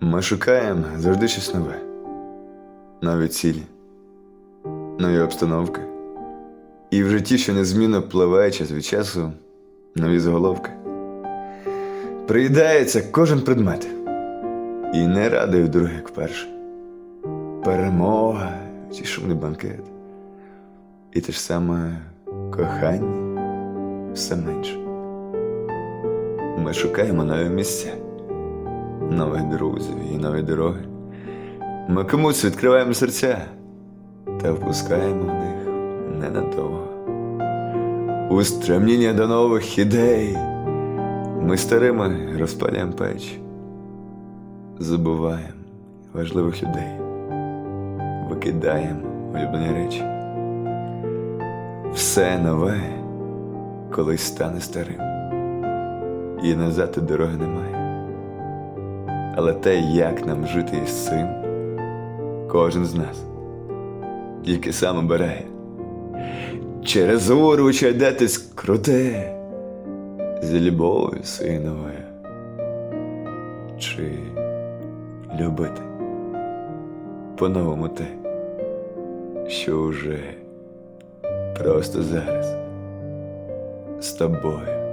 Ми шукаємо завжди щось нове, нові цілі, нові обстановки. І в житті, що незмінно пливе час від часу, нові заголовки. Приїдається кожен предмет і не радує вдруге, як вперше. Перемога чи шумний банкет. І те ж саме кохання все менше. Ми шукаємо нові місця, нових друзів і нові дороги. Ми комусь відкриваємо серця та впускаємо в них ненадовго. У стремління до нових ідей ми старими розпалюємо печ, забуваємо важливих людей, викидаємо улюблені речі. Все нове колись стане старим, і назад дороги немає. Але те, як нам жити із цим, кожен з нас тільки сам обирає. Через гору чадетись круте, з любов'ю своєю новою. Чи любити по-новому те, що вже просто зараз з тобою.